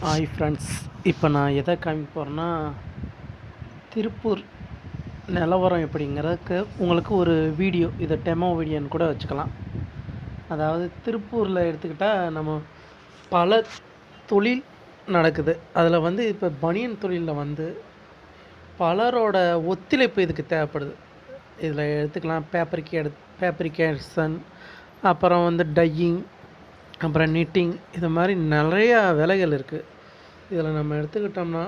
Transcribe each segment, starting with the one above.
Hi friends இப்போ நான் எதை காமிக்க போகிறேன்னா திருப்பூர் நிலவரம் எப்படிங்கிறதுக்கு உங்களுக்கு ஒரு வீடியோ இதை டெமோ வீடியோன்னு கூட வச்சுக்கலாம். அதாவது திருப்பூரில் எடுத்துக்கிட்டால் நம்ம பல தொழில் நடக்குது. அதில் வந்து இப்போ பனியன் தொழிலில் வந்து பலரோட ஒத்துழைப்பு இதுக்கு தேவைப்படுது. இதில் எடுத்துக்கலாம் பேப்பர் எடு பேப்பரிகேஷன் அப்புறம் வந்து டையிங் அப்புறம் நிட்டிங் இது மாதிரி நிறையா வேலைகள் இருக்குது இதில் நம்ம எடுத்துக்கிட்டோம்னா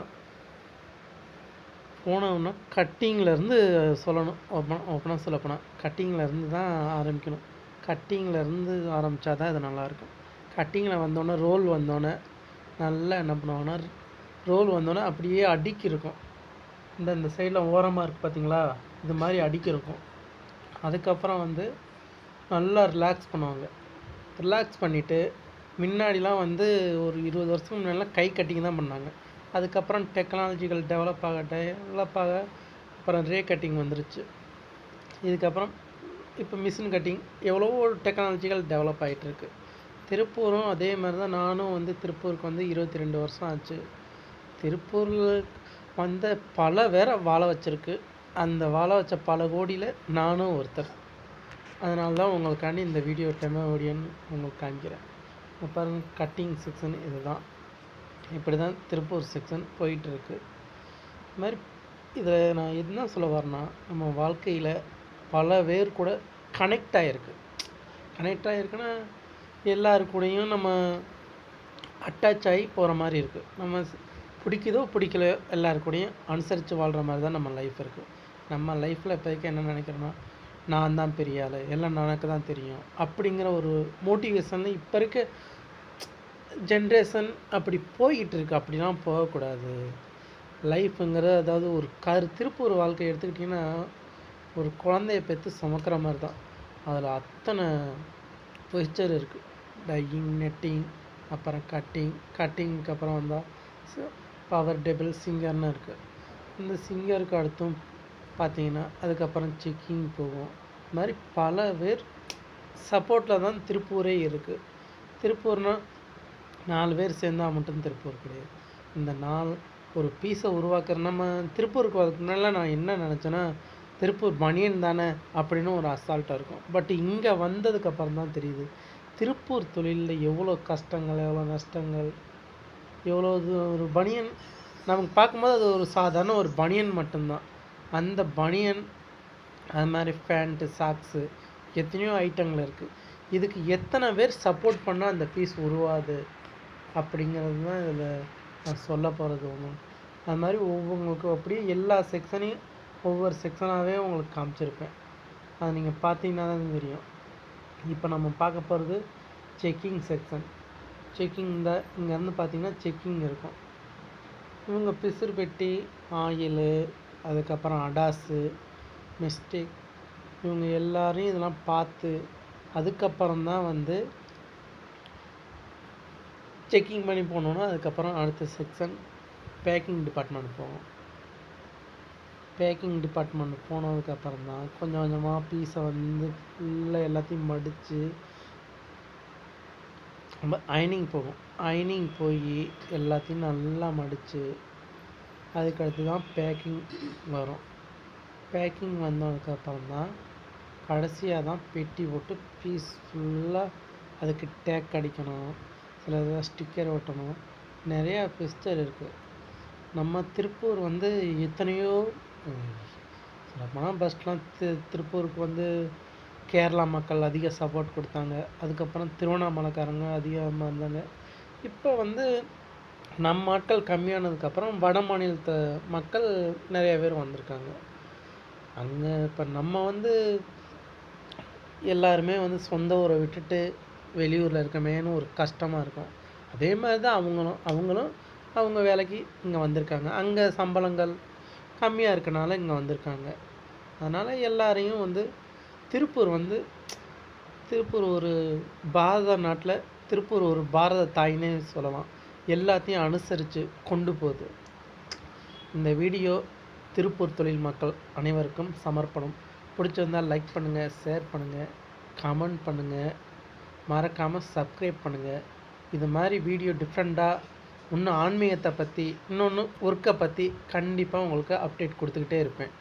போனோம்னா கட்டிங்லேருந்து சொல்லணும். ஓப்பன் ஓப்பனாக சொல்லப்போனால் கட்டிங்லேருந்து தான் ஆரம்பிக்கணும். கட்டிங்லேருந்து ஆரம்பித்தா தான் இது நல்லாயிருக்கும் கட்டிங்கில் வந்தோடனே ரோல் வந்தோடனே நல்லா என்ன பண்ணுவாங்கன்னா ரோல் வந்தோடனே அப்படியே அடிக்கி இருக்கும். இந்த இந்த சைடில் ஓரமாக இருக்குது பார்த்தீங்களா இது மாதிரி அடிக்கிருக்கும் அதுக்கப்புறம் வந்து நல்லா ரிலாக்ஸ் பண்ணுவாங்க. ரிலாக்ஸ் பண்ணிவிட்டு முன்னாடிலாம் வந்து ஒரு இருபது வருஷத்துக்கு முன்னாடிலாம் கை கட்டிங் தான் பண்ணாங்க. அதுக்கப்புறம் டெக்னாலஜிகள் டெவலப் ஆக டெவலப் ஆக அப்புறம் ரே கட்டிங் வந்துருச்சு. இதுக்கப்புறம் இப்போ மிஷின் கட்டிங் எவ்வளவோ டெக்னாலஜிகள் டெவலப் ஆகிட்டுருக்கு திருப்பூரும் அதே மாதிரி தான் நானும் வந்து திருப்பூருக்கு வந்து இருபத்தி ரெண்டு வருஷம் ஆச்சு. திருப்பூரில் வந்த பல பேரை வாழ வச்சுருக்கு. அந்த வாழ வச்ச பல கோடியில் நானும் ஒருத்தர். அதனால தான் உங்களுக்காண்டி இந்த வீடியோ டெமோ வீடியோன்னு உங்களுக்கு காமிக்கிறேன். இப்போ பாருங்கள் கட்டிங் செக்ஷன் இதுதான். இப்படி தான் திருப்பூர் செக்ஷன் போயிட்டுருக்கு. இது மாதிரி இதில் நான் என்ன சொல்ல வரேன்னா நம்ம வாழ்க்கையில் பல பேர் கூட கனெக்ட் ஆகிருக்கு கனெக்ட் ஆகிருக்குன்னா எல்லாரு கூடயும் நம்ம அட்டாச் ஆகி போகிற மாதிரி இருக்குது நம்ம பிடிக்குதோ பிடிக்கலையோ எல்லாரு கூடயும் அனுசரித்து வாழ்கிற மாதிரி தான் நம்ம லைஃப் இருக்குது நம்ம லைஃப்பில் இப்போதைக்கு என்ன நினைக்கிறோன்னா நான் தான் பெரிய ஆள் எல்லாம் எனக்கு தான் தெரியும் அப்படிங்கிற ஒரு மோட்டிவேஷன் இப்போ இருக்க ஜென்ரேஷன் அப்படி போய்கிட்டு இருக்கு. அப்படிலாம் போகக்கூடாது. லைஃப்புங்கிறது அதாவது ஒரு கரு திருப்பூர் வாழ்க்கையை எடுத்துக்கிட்டிங்கன்னா ஒரு குழந்தைய பெற்று சுமக்கிற மாதிரி தான். அதில் அத்தனை பொசிச்சர் இருக்குது டையிங் நெட்டிங் அப்புறம் கட்டிங் கட்டிங்க்கு அப்புறம் வந்தால் பவர் டேபிள் சிங்கர்னு இருக்குது இந்த சிங்கருக்கு அடுத்தும் பார்த்தீங்கன்னா அதுக்கப்புறம் செக்கிங் போகும். இது மாதிரி பல பேர் சப்போர்ட்டில் தான் திருப்பூரே இருக்குது திருப்பூர்னால் நாலு பேர் சேர்ந்தால் மட்டும் திருப்பூர் கிடையாது. இந்த நாள் ஒரு பீஸை உருவாக்குற நம்ம திருப்பூருக்கு அதுக்கு முன்னாடிலாம் நான் என்ன நினச்சேன்னா திருப்பூர் பனியன் தானே அப்படின்னு ஒரு அசால்ட்டாக இருக்கும். பட் இங்கே வந்ததுக்கப்புறம் தான் தெரியுது. திருப்பூர் தொழிலில் எவ்வளோ கஷ்டங்கள் எவ்வளோ நஷ்டங்கள் எவ்வளோ இது ஒரு பனியன் நமக்கு பார்க்கும்போது அது ஒரு சாதாரண ஒரு பனியன் மட்டும்தான். அந்த பனியன் அது மாதிரி ஃபேண்ட்டு சாக்ஸு எத்தனையோ ஐட்டங்கள் இருக்குது இதுக்கு எத்தனை பேர் சப்போர்ட் பண்ணால் அந்த பீஸ் உருவாது அப்படிங்கிறது தான் இதில் நான் சொல்ல போகிறது ஒன்று அது மாதிரி ஒவ்வொருங்களுக்கும் அப்படியே எல்லா செக்ஷனையும் ஒவ்வொரு செக்ஷனாகவே உங்களுக்கு காமிச்சிருப்பேன். அது நீங்கள் பார்த்தீங்கன்னா தான் தெரியும். இப்போ நம்ம பார்க்க போகிறது செக்கிங் செக்ஷன். செக்கிங் இந்த இங்கேருந்து பார்த்தீங்கன்னா செக்கிங் இருக்கும். இவங்க பிசுறு பெட்டி ஆயில் அதுக்கப்புறம் அடாஸு மிஸ்டேக் இவங்க எல்லாரையும் இதெல்லாம் பார்த்து அதுக்கப்புறம் தான் வந்து செக்கிங் பண்ணி போனோன்னா அதுக்கப்புறம் அடுத்த செக்ஷன் பேக்கிங் டிபார்ட்மெண்ட் போவோம். பேக்கிங் டிபார்ட்மெண்ட் போனதுக்கப்புறம் தான் கொஞ்சம் கொஞ்சமாக பீஸை வந்து ஃபுல்லாக எல்லாத்தையும் மடித்து நம்ம அயனிங் போகும் அயனிங் போய் எல்லாத்தையும் நல்லா மடித்து அதுக்கடுத்து தான் பேக்கிங் வரும். பேக்கிங் வந்ததுக்கப்புறம் தான் கடைசியாக தான் பெட்டி போட்டு பீஸ் ஃபுல்லாக அதுக்கு டேக் அடிக்கணும். சில இதில் ஸ்டிக்கர் ஒட்டணும். நிறையா பிஸ்டர் இருக்குது நம்ம திருப்பூர் வந்து எத்தனையோ சொல்லப்போனால் ஃபஸ்ட்லாம் தி திருப்பூருக்கு வந்து கேரளா மக்கள் அதிக சப்போர்ட் கொடுத்தாங்க. அதுக்கப்புறம் திருவண்ணாமலைக்காரங்க அதிகமாக இருந்தாங்க இப்போ வந்து நம்ம ஆட்கள் கம்மியானதுக்கப்புறம் வட மாநிலத்த மக்கள் நிறைய பேர் வந்திருக்காங்க. அங்கே இப்போ நம்ம வந்து எல்லாருமே வந்து சொந்த ஊரை விட்டுட்டு வெளியூரில் இருக்கமேன்னு ஒரு கஷ்டமாக இருக்கும். அதே மாதிரி தான் அவங்களும் அவங்களும் அவங்க வேலைக்கு இங்கே வந்திருக்காங்க. அங்கே சம்பளங்கள் கம்மியாக இருக்கனால இங்கே வந்திருக்காங்க. அதனால் எல்லாரையும் வந்து திருப்பூர் வந்து திருப்பூர் ஒரு பாரத நாட்டில் திருப்பூர் ஒரு பாரத தாயினே சொல்லலாம். எல்லாத்தையும் அனுசரித்து கொண்டு போகுது. இந்த வீடியோ திருப்பூர் தொழில் மக்கள் அனைவருக்கும் சமர்ப்பணம். பிடிச்சிருந்தால் லைக் பண்ணுங்கள் ஷேர் பண்ணுங்கள் கமெண்ட் பண்ணுங்கள் மறக்காமல் சப்ஸ்கிரைப் பண்ணுங்கள் இது மாதிரி வீடியோ டிஃப்ரெண்ட்டாக இன்னும் ஆன்மீகத்தை பற்றி இன்னொன்று ஒர்க்கை பற்றி கண்டிப்பாக உங்களுக்கு அப்டேட் கொடுத்துக்கிட்டே இருப்பேன்.